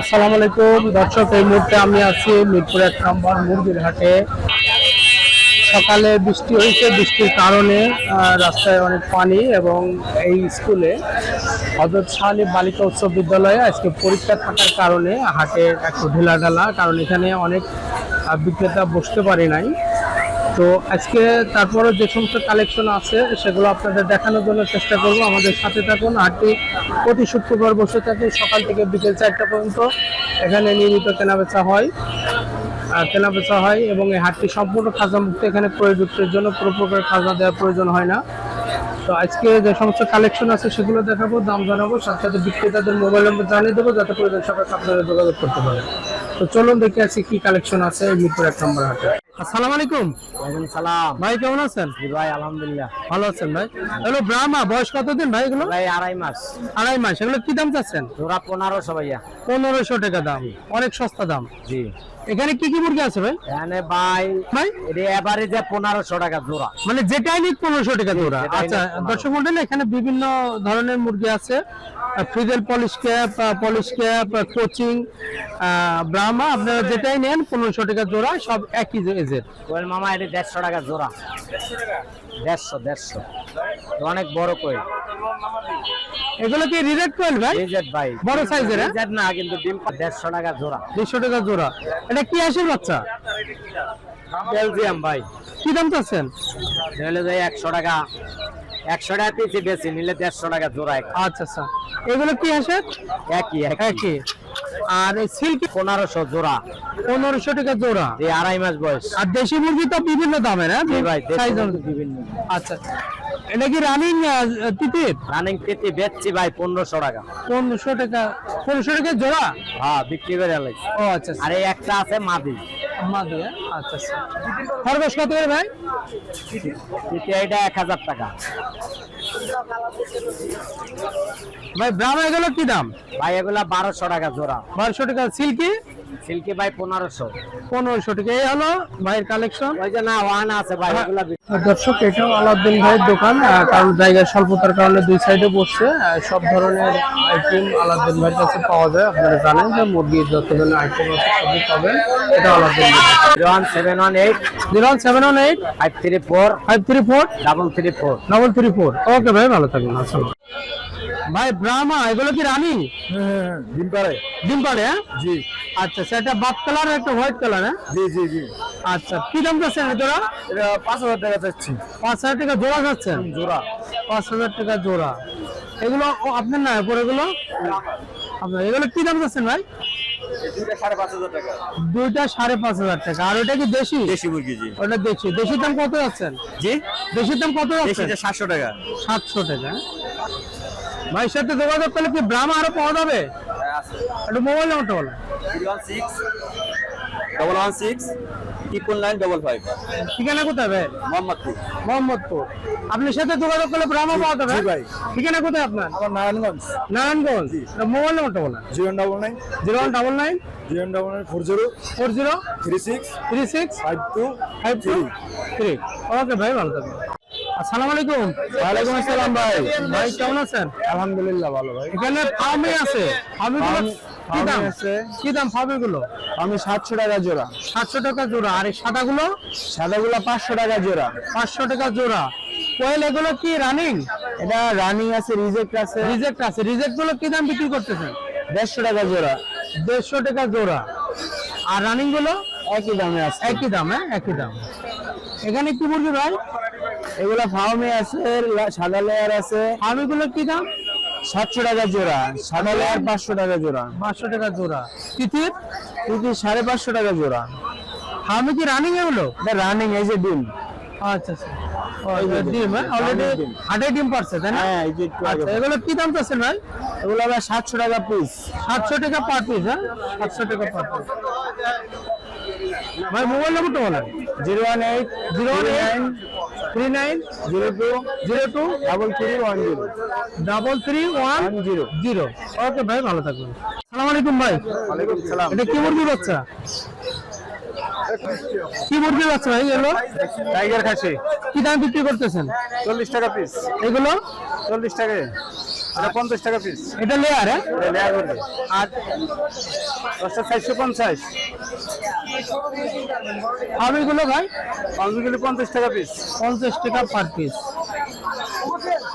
আসসালামু আলাইকুম। দর্শক, এই মুহূর্তে আমি আছি মিরপুর এক নম্বর মুরগির হাটে। সকালে বৃষ্টি হয়েছে। বৃষ্টির কারণে রাস্তায় অনেক পানি এবং এই স্কুলে হজরত শাহালি বালিকা উচ্চ বিদ্যালয়ে আজকে পরীক্ষা থাকার কারণে হাটে একটু ঢিলা ঢালা কারণ এখানে অনেক বিক্রেতা বসতে পারে নাই। তো আজকে তারপরে যে সমস্ত কালেকশন আছে সেগুলো আপনাদের দেখানোর জন্য চেষ্টা করব। আমাদের সাথে থাকুন হাটটি প্রতি শুক্রবার বসে থাকে সকাল থেকে বিকেল চারটা পর্যন্ত। এখানে নিয়মিত কেনাবেচা হয়। আহ, কেনাবেচা হয় এবং এই হাটটি সম্পূর্ণ খাজা মুক্ত এখানে প্রয়োজকের জন্য পুরো প্রকার খাজা দেওয়ার প্রয়োজন হয় না। তো আজকে যে সমস্ত কালেকশন আছে সেগুলো দেখাবো দাম জানাব সাথে সাথে বিক্রেতাদের মোবাইল নম্বর জানিয়ে দেবো যাতে প্রয়োজন সকালে আপনারা যোগাযোগ করতে পারেন। তো চলুন দেখে আছি কি কালেকশন আছে এই মিরপুর এক নম্বর হাটে। আসসালামু আলাইকুম। ওয়ালাইকুম সালাম। ভাই কেমন আছেন? ভাই আলহামদুলিল্লাহ। ভালো আছেন ভাই। এগুলো ব্রাহ্মা বয়স কতদিন ভাই এগুলো? ভাই আড়াই মাস। আড়াই মাস। এগুলো কি দাম চাচ্ছেন? জোড়া পনেরোশো ভাইয়া। পনেরোশো টাকা দাম। অনেক সস্তা দাম। জি। এখানে কি কি মুরগি আছে ভাই? এখানে ভাই ভাই? এটা এভারেজে পনেরোশো টাকা জোড়া। মানে যেটাই নিক পনেরোশো টাকা জোড়া। আচ্ছা নিক 1500 দর্শক মন্ডলী এখানে বিভিন্ন ধরনের মুরগি আছে। Frizzle polish cap polish cap Cochin Brahma আপনারা যেটাই নেন পনেরোশো টাকা জোড়া সব একই এজের কোয়েল মামা এটা দেড়শো টাকা জোড়া। দেড়শো দেড়শো। অনেক বড় কোয়েল। এগুলো কি রিরেট কোয়েল ভাই? রিজেট ভাই। বড় size-এর, হ্যাঁ? রিজেট না কিন্তু ডিম দেড়শো টাকা জোড়া। দেড়শো টাকা জোড়া। এটা কি আসের বাচ্চা? বেলজিয়াম ভাই। কি দাম চাচ্ছেন? যাই একশো টাকা। একশো টাকা পিছিয়ে বেশি নিলে দেড়শো টাকা জোড়া এক- আচ্ছা আচ্ছা। এগুলো কি আসে একই একই। আর সিল্ক পনেরোশো জোড়া। পনেরোশো টাকা জোড়া। যে আড়াই মাস বয়স। আর দেশি মুরগি তো বিভিন্ন দামের হ্যাঁ? জি ভাই বিভিন্ন। আচ্ছা। এটা কি রানিং তিতির? রানিং পেতে বেচছি ভাই পনেরোশো টাকা। পনেরোশো টাকা পনেরোশো টাকা জোড়া? হ্যাঁ বিক্রি করে ও আচ্ছা। আর এই একটা আছে মাদি। আচ্ছা আচ্ছা। খরগোশ কত করে ভাই? এটা এক হাজার টাকা। ভাই ব্রাহ্মণ এগুলো কি দাম? ভাই এগুলা বারোশো টাকা জোড়া। বারোশো টাকা। সিল্কি? সিল্কি ভাই পনেরোশো। পনেরোশো টাকা। এই হলো ভাইয়ের কালেকশন ওই যে না ওয়ান আছে ভাই আর দর্শক এটাও আলাউদ্দিন ভাইয়ের দোকান কারণ জায়গার স্বল্পতার কারণে দুই সাইডে বসছে। সব ধরনের আইটেম আলাউদ্দিন ভাইয়ের কাছে পাওয়া যায়। আপনারা জানেন যে মুরগির যত ধরনের আইটেম আছে সবই পাবেন। এটা Alauddin zero one seven one eight zero seven one eight five three four five three four double three four. Double three four. Okay ভাই ভালো থাকবেন ভাই ব্রাহ্মা এগুলো কি রানি? ডিম পারে ডিম পাড়ে হ্যাঁ? জি। আচ্ছা এটা বাপ কালার একটা হোয়াইট কালার হ্যাঁ? জি জি জি। আচ্ছা কি দাম যাচ্ছেন এটা এটা পাঁচ হাজার টাকা চাচ্ছি। পাঁচ হাজার টাকা জোড়া যাচ্ছেন জোড়া। পাঁচ হাজার টাকা জোড়া। এগুলো আপনার না পরে এগুলো? আপনার এগুলো কি দাম যাচ্ছেন ভাই? দুইটা সাড়ে পাঁচ হাজার টাকা। আর ওটা কি দেশি? দেশি মুরগি জি। ওটা দেশি। দেশির দাম কত যাচ্ছেন? জি? দেশির দাম কত যাচ্ছে সাতশো টাকা। সাতশো টাকা। ভাই সাথে যোগাযোগ করলে কি ব্রাহ্মা আরও পাওয়া যাবে? একটু মোবাইল নাম্বারটা বলো one six double one six triple nine double five. ঠিকানা কোথায় ভাই? মোহাম্মদপুর। মোহাম্মদপুর। আপনার সাথে যোগাযোগ করলে ব্রাহ্মা পাওয়া যাবে? ভাই। ঠিকানা কোথায় আপনার? আমার নারায়ণগঞ্জ। নারায়ণগঞ্জ। মোবাইল নাম্বারটা বলেন। Zero double nine. Zero one double nine. Zero double nine four zero. Four zero. Three six. Three six. Five two five three. Okay ভাই ভালো থাকবেন। আসসালামু আলাইকুম। ওয়ালাইকুম আসসালাম ভাই। ভাই কেমন আছেন? আলহামদুলিল্লাহ ভালো ভাই। এখানে ফার্মে আছে। কি দাম? আছে। কি দাম ফার্মিগুলো আমি সাতশো টাকা জোড়া। সাতশো টাকা জোড়া। আর এই সাদাগুলো? সাদাগুলো পাঁচশো টাকা জোড়া। পাঁচশো টাকা জোড়া। কোয়েল এগুলো কি রানিং এটা রানিং আছে রিজেক্ট আছে। রিজেক্ট আছে। রিজেক্টগুলো কি দাম বিক্রি করতেছেন? দেড়শো টাকা জোড়া। দেড়শো টাকা জোড়া। আর রানিংগুলো? একই দামে আছে। একই দাম হ্যাঁ? একই দাম। এখানে কি মুরগি ভাই? এগুলা ফার্মে আছে সাদা লেয়ার আছে। ফার্মিগুলো কি দাম? সাতশো টাকা জোড়া সাদা লেয়ার পাঁচশো টাকা জোড়া। পাঁচশো টাকা জোড়া। তিতির? কিন্তু সাড়ে পাঁচশো টাকা জোড়া। ফার্মে কি রানিং এগুলো রানিং এই যে ডিম। আচ্ছা আচ্ছা। ডিম হ্যাঁ? অলরেডি হাটে ডিম পারছে তাই না? হ্যাঁ এই যে আচ্ছা এগুলো কি দাম চাচ্ছেন ভাই? এগুলো আবার সাতশো টাকা পিস সাতশো টাকা পার পিস হ্যাঁ? সাতশো টাকা পার পিস ভাই মোবাইল নম্বরটা বলেন। Zero one eight zero one eight three nine zero two zero two double three one zero double three one zero zero okay ভাই ভালো থাকবেন। সালাম আলাইকুম ভাই। সালাম। এটা কি মুরগি বাচ্চা। কি মুরগি বাচ্চা ভাই এগুলো? টাইগার খাসি। কি দাম বিক্রি করতেছেন? চল্লিশ টাকা পিস এগুলো? চল্লিশ টাকা। এটা পঞ্চাশ টাকা পিস এটা লেয়ার হ্যাঁ? লেয়ার আর দশটা চারশো পঞ্চাশ। আমিগুলো ভাই? পাঁচগুলো পঞ্চাশ টাকা পিস পঞ্চাশ টাকা পার পিস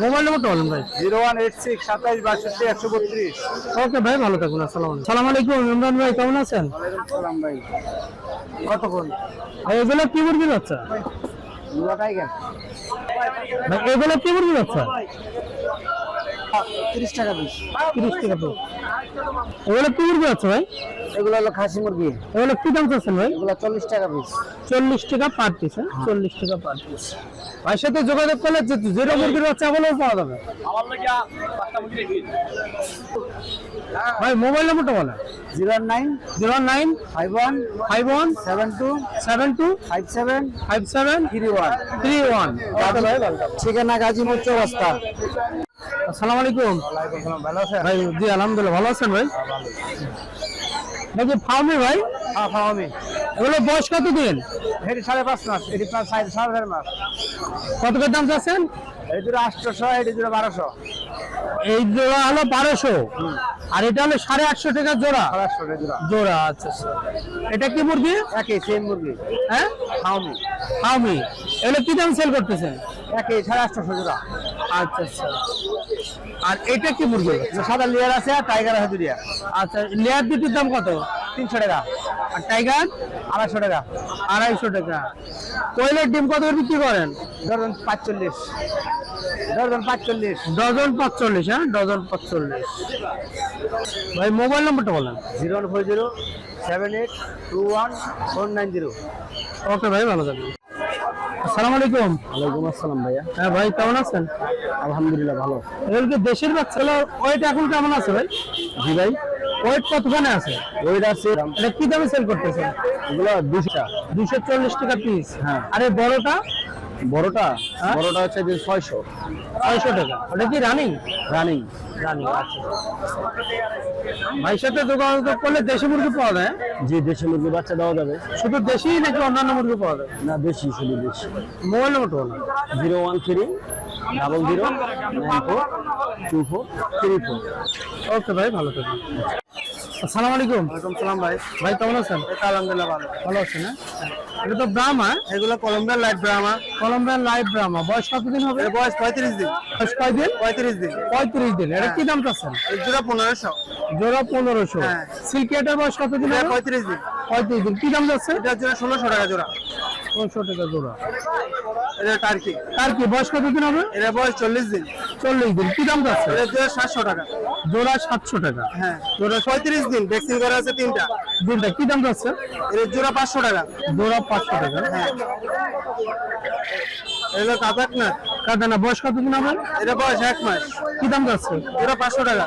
মোবাইল নম্বরটা বলেন ভাই। জিরো ওয়ান এইট সিক্স সাতাইশ বাষট্টি একশো বত্রিশ। ওকে ভাই ভালো থাকুন আসসালাম সালাম আলাইকুম ইমরান ভাই কেমন আছেন? সালাম ভাই। কতক্ষণ? ভাই এগুলো কি মুরগি বাচ্চা ভাই এগুলো কি মুরগি বাচ্চা? তিরিশ টাকা পিস। তিরিশ টাকা পিস। এগুলো কি মুরগি বাচ্চা ভাই? এগুলো হলো খাসি মুরগি। এগুলো কি দাম চাচ্ছেন ভাই? এগুলো চল্লিশ টাকা পিস। চল্লিশ টাকা পার পিস হ্যাঁ? চল্লিশ টাকা পার পিস। ভাইয়ের সাথে যোগাযোগ করলে যে যেটা মুরগির বাচ্চা বলেও পাওয়া যাবে। ভাই মোবাইল নম্বরটা বলেন। Zero nine zero nine five one five one seven two seven two five seven five seven three one. Three one. ঠিকানা গাজীপুর চৌরাস্তা। আসসালামু আলাইকুম। ভালো আছেন? ভাই জি আলহামদুলিল্লাহ ভালো আছেন ভাই? নাকি ফার্মে ভাই? হ্যাঁ ফাওয়ামি এগুলো বয়স কত দিন এটি সাড়ে পাঁচ মাস এটি প্রায় সাড়ে সাড়ে মাস। কত করে দাম চাচ্ছেন? এটি দুটো আটশোশো এটি দুটো বারোশো। এই জোড়া হলো বারোশো। আর এটা হলো সাড়ে আটশো টাকা জোড়া? জোড়া। আচ্ছা আচ্ছা। এটা কি মুরগি? একই সেম মুরগি। হ্যাঁ? ফাওয়ামি ফার্মি এগুলো কি দাম সেল করতেছেন? একই সাড়ে আটশোশো জোড়া। আচ্ছা আচ্ছা। আর এটা কি মুরগি সাদা লেয়ার আছে আর টাইগার আছে দুটিয়া আচ্ছা লেয়ার দুটির দাম কত? তিনশো টাকা। আর টাইগার আড়াইশো টাকা। আড়াইশো টাকা। কোয়েলের ডিম কত করে বিক্রি করেন? ডজন পাঁচচল্লিশ। ডজন পাঁচচল্লিশ। ডজন পাঁচচল্লিশ হ্যাঁ? ডজন পাঁচচল্লিশ। ভাই মোবাইল নম্বরটা বলেন। Zero one four zero seven eight two one four nine zero. Okay ভাই ভালো থাকবেন। আসসালামু আলাইকুম। ওয়ালাইকুম আসসালাম ভাইয়া। হ্যাঁ ভাই কেমন আছেন? আলহামদুলিল্লাহ ভালো। এগুলো দেশের বাচ্চা? ওয়েট এখন কেমন আছে ভাই? জি ভাই। ওয়েট কতখানে আছে? ওইটা আছে এটা কি দামে সেল করতেছেন এগুলো দুশোটা দুশো চল্লিশ টাকা পিস হ্যাঁ। আরে বড়টা? বড়টা? হ্যাঁ? বড়টা হচ্ছে যে ছয়শো। ছয়শো টাকা। ওটা কি রানিং রানিং রানিং আচ্ছা। ভাইয়ের সাথে যোগাযোগ করলে দেশি মুরগি পাওয়া যায় যে দেশি মুরগি বাচ্চা দেওয়া যাবে। শুধু দেশি নাকি অন্যান্য মুরগি পাওয়া যায় না দেশি শুধু দেশি। মোবাইল নম্বরটা বলুন zero one three double zero nine four two four three four. Okay ভাই ভালো থাকবেন। আসসালামু আলাইকুম। ওয়ালাইকুম সালাম ভাই। ভাই কেমন আছেন? আলহামদুলিল্লাহ ভালো। ভালো আছেন হ্যাঁ? এটা তো ব্রাহ্মা এগুলো কলম্বিয়ার light Brahma Columbian light Brahma বয়স কতদিন হবে? বয়স পঁয়ত্রিশ দিন। বয়স কয় দিন পঁয়ত্রিশ দিন। পঁয়ত্রিশ দিন। এটা কি দাম চাচ্ছেন? জোড়া পনেরোশো। জোড়া পনেরোশো। হ্যাঁ। সিল্কিয়াটার বয়স কতদিন এটা হবে? পঁয়ত্রিশ দিন। পঁয়ত্রিশ দিন। কি দাম যাচ্ছে? এটার জোড়া ষোলোশো টাকা জোড়া। পনেরোশো টাকা জোড়া। এটা টার্কি। তার কি বয়স কতদিন হবে? এর বয়স চল্লিশ দিন। চল্লিশ দিন। কি দাম যাচ্ছে? জোড়া সাতশো টাকা। জোড়া সাতশো টাকা। হ্যাঁ জোড়া পঁয়ত্রিশ দিন। ভ্যাকসিন করা আছে তিনটা। দিনটা কি দাম যাচ্ছে? এর জোড়া পাঁচশো টাকা। জোড়া পাঁচশো টাকা। হ্যাঁ। এগুলো কাপাক না। কাটা না। বয়স কতদিন হবে? এটা বয়স এক মাস। কি দাম যাচ্ছে? জোড়া পাঁচশো টাকা।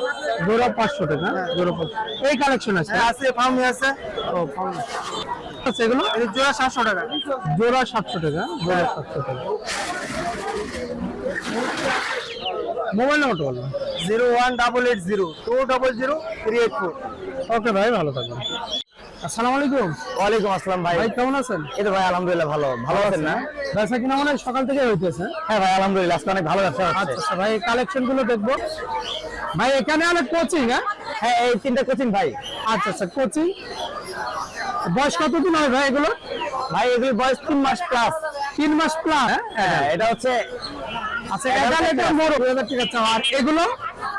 জোড়া পাঁচশো টাকা। জোড়া পাঁচশো। এই কালেকশন আছে? হ্যাঁ, আছে ফার্মি আছে। ও পাউন্ড। আছে এগুলো? জোড়া সাতশো টাকা। জোড়া সাতশো টাকা জোড়া সাতশো টাকা। মোবাইল নম্বরটা zero one double eight zero two double zero three eight four. Okay ভাই ভালো থাকবেন। আসসালামু আলাইকুম। ওয়ালাইকুম আসসালাম ভাই। ভাই কেমন আছেন? এই তো ভাই আলহামদুলিল্লাহ ভালো। ভালো আছেন না? ব্যবসা কিনা মনে হয় সকাল থেকে হইতেছে হ্যাঁ ভাই আলহামদুলিল্লাহ আজকে অনেক ভালো ব্যবসা আচ্ছা হচ্ছে। আচ্ছা ভাই কালেকশনগুলো দেখব। ভাই এখানে অনেক কোচিং হ্যাঁ? হ্যাঁ এই তিনটা কোচিং ভাই। আচ্ছা আচ্ছা কোচিং বয়স কতদিন হয় ভাই এগুলো? ভাই এগুলি বয়স তিন মাস প্লাস তিন মাস প্লাস হ্যাঁ এটা হচ্ছে আচ্ছা এটা বড় দুই হাজার টাকা চাও আর এগুলো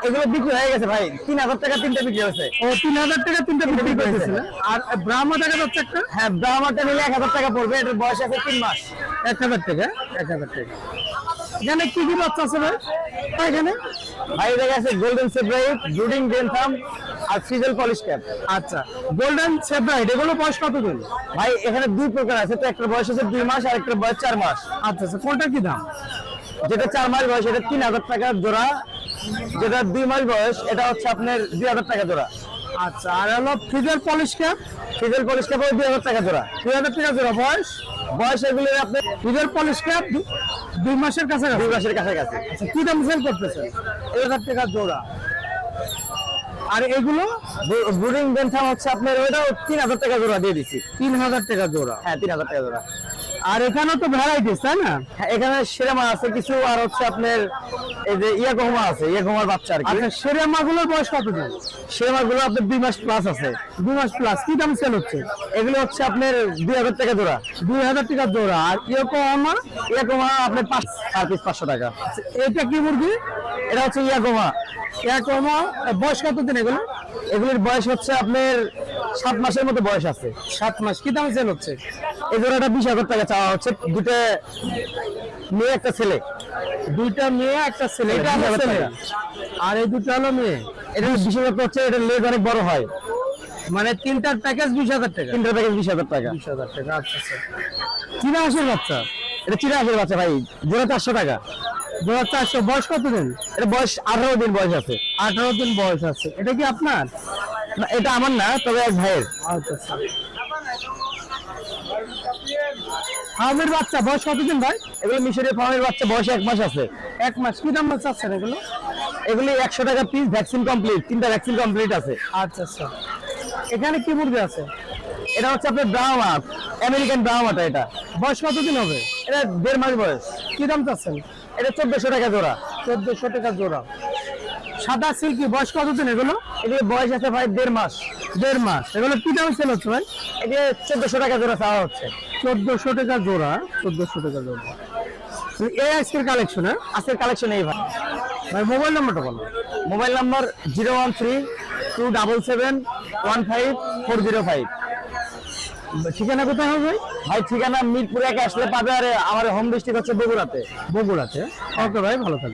এগুলো বিক্রি হয়ে গেছে ভাই। তিন হাজার টাকা তিনটা বিক্রি হয়েছে। ও তিন হাজার টাকা তিনটা বিক্রি করতেছিল আর ব্রাহ্মা দেখা যাচ্ছে একটা? হ্যাঁ ব্রাহ্মাটা নিলে এক হাজার টাকা পড়বে। এটার বয়স আছে তিন মাস। এক হাজার টাকা এক হাজার টাকা। এখানে কি কি বাচ্চা আছে ভাই? ভাই, এখানে? ভাই এটা আছে গোল্ডেন সেব্রাইট ব্রুডিং ডেনথাম আর ফ্রিজেল পলিশ ক্যাপ। আচ্ছা গোল্ডেন সেব্রাইট এগুলো বয়স কতদিন? ভাই এখানে দুই প্রকার আছে তো একটা বয়স আছে দুই মাস আর একটা বয়স চার মাস। আচ্ছা আচ্ছা কোনটা কি দাম? যেটা চার মাস বয়স এটা তিন হাজার টাকা জোড়া। যেটা দুই মাস বয়স এটা হচ্ছে আপনার দুই হাজার টাকা জোড়া। আচ্ছা আর হলো frizzle Polish cap? Frizzle Polish cap দুই হাজার টাকা জোড়া। দুই হাজার টাকা জোড়া বয়স? বয়স এগুলো আপনার ফ্রিজের পলিশ ক্যাপ দুই মাসের কাছে দুই মাসের কাছাকাছি। আচ্ছা কি দাম সেল করতেছে এক হাজার টাকা জোড়া। আর এগুলো? ব্রুডিং বেনথাম হচ্ছে আপনার ওটা তিন হাজার টাকা জোড়া দিয়ে দিচ্ছি তিন হাজার টাকা জোড়া। হ্যাঁ তিন হাজার টাকা জোড়া। আর এখানে তো ভ্যারাইটিস তাই না? হ্যাঁ, এখানে সেরেমা আছে কিছু আর হচ্ছে আপনার এই যে ইয়াকোমা আছে ইয়াকোমার বাচ্চা আর কি। আচ্ছা সেরে মাগুলোর বয়স কত দিন সেরেমা গুলো আপনার দুই মাস প্লাস আছে। দুই মাস প্লাস কি দাম সেল হচ্ছে? এগুলো হচ্ছে আপনার দুই হাজার টাকা জোড়া। দুই হাজার টাকা জোড়া আর ইয়োকো আমার ইয়াকোমা আপনার পাঁচ চার পিস পাঁচশো টাকা। এটা কি মুরগি? এটা হচ্ছে ইয়াকোমা ইয়াকোমা বয়স কত দিন এগুলো? এগুলির বয়স হচ্ছে আপনার সাত মাসের মতো বয়স আছে। সাত মাস। কি দাম সেল হচ্ছে? এই জোড়াটা বিশ হাজার টাকা চাওয়া হচ্ছে। দুটো মেয়ে একটা ছেলে। দুইটা মেয়ে একটা ছেলে। এটা বিশ আর এই দুটো হলো মেয়ে? এটা বিশেষত হচ্ছে এটা লেজ অনেক বড় হয়। মানে তিনটার প্যাকেজ বিশ হাজার টাকা। তিনটা প্যাকেজ বিশ হাজার টাকা। বিশ হাজার টাকা আচ্ছা আচ্ছা। চীনা হাঁসের বাচ্চা? এটা চিরা আসে বাচ্চা ভাই। জোড়া চারশো টাকা। হাজার চারশো। বয়স কত দিন এটা বয়স আঠারো দিন বয়স আছে। আঠারো দিন বয়স আছে। এটা কি আপনার? না, এটা আমার না তবে এক ভাইয়ের। আচ্ছা আচ্ছা। বাচ্চা বয়স কত দিন ভাই? এগুলো মিশরের ফার্মের বাচ্চা বয়স এক মাস আছে। এক মাস। কি দাম চাচ্ছেন এগুলো? এগুলি একশো টাকা পিস ভ্যাকসিন কমপ্লিট তিনটা ভ্যাকসিন কমপ্লিট আছে। আচ্ছা আচ্ছা। এখানে কি মুরগি আছে? এটা হচ্ছে আপনার ব্রাহ্মা আমেরিকান ব্রাহ্মাটা এটা। বয়স কত দিন হবে? এটা দেড় মাস বয়স। কি দাম চাচ্ছেন? এটা চোদ্দশো টাকা জোড়া। চোদ্দশো টাকা জোড়া। সাদা সিল্কি বয়স কত দিন এগুলো? এগুলি বয়স আছে ভাই দেড় মাস। দেড় মাস। এগুলো কি দাম সেল হচ্ছে ভাই? এটা চোদ্দশো টাকা জোড়া চাওয়া হচ্ছে। চোদ্দশো টাকা জোড়া চোদ্দশো টাকা জোড়া। এই আজকের কালেকশন হ্যাঁ? আজকের কালেকশন এই ভাই। ভাই মোবাইল নাম্বারটা বলো। Mobile number zero one three two double seven one five four zero five. ঠিকানা কোথায় হবে ভাই? ভাই ঠিকানা মিরপুর আসলে পাবে আর আমার হোম ডিস্ট্রিক্ট হচ্ছে বগুড়াতে। বগুড়াতে। ওকে ভাই ভালো থাকবে